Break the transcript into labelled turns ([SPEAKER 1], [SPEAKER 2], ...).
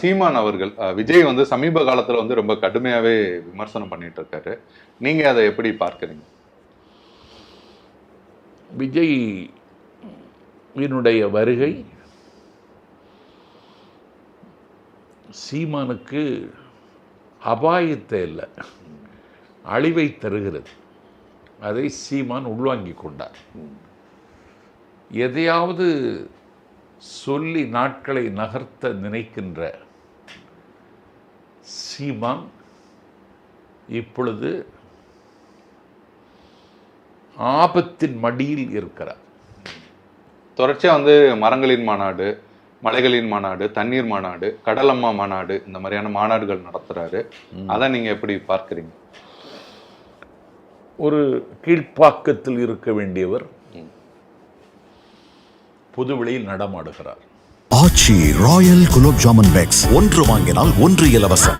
[SPEAKER 1] சீமான் அவர்கள் அஹ், விஜய் வந்து சமீப காலத்தில் வந்து ரொம்ப கடுமையாகவே விமர்சனம் பண்ணிட்டு இருக்காரு. நீங்கள் அதை எப்படி பார்க்குறீங்க?
[SPEAKER 2] விஜய் என்னுடைய வருகை சீமானுக்கு அபாயத்தை இல்லை. அழிவை தருகிறது. அதை சீமான் உள்வாங்கி கொண்டார். எதையாவது சொல்லி நாட்களை நகர்த்த நினைக்கின்ற சீமான் இப்பொழுது ஆபத்தின் மடியில் இருக்கிறார்.
[SPEAKER 1] தொடர்ச்சியா வந்து மரங்களின் மாநாடு மலைகளின் மாநாடு தண்ணீர் மாநாடு கடலம்மா மாநாடு இந்த மாதிரியான மாநாடுகள் நடத்துறாரு. அதை நீங்க எப்படி பார்க்கறீங்க?
[SPEAKER 2] ஒரு கீழ்ப்பாக்கத்தில் இருக்க வேண்டியவர் புதுவெளியில் நடமாடுகிறார்.
[SPEAKER 3] Aachi royal gulab jamun packs. ஒன்று வாங்கினால் ஒன்று இலவசம்.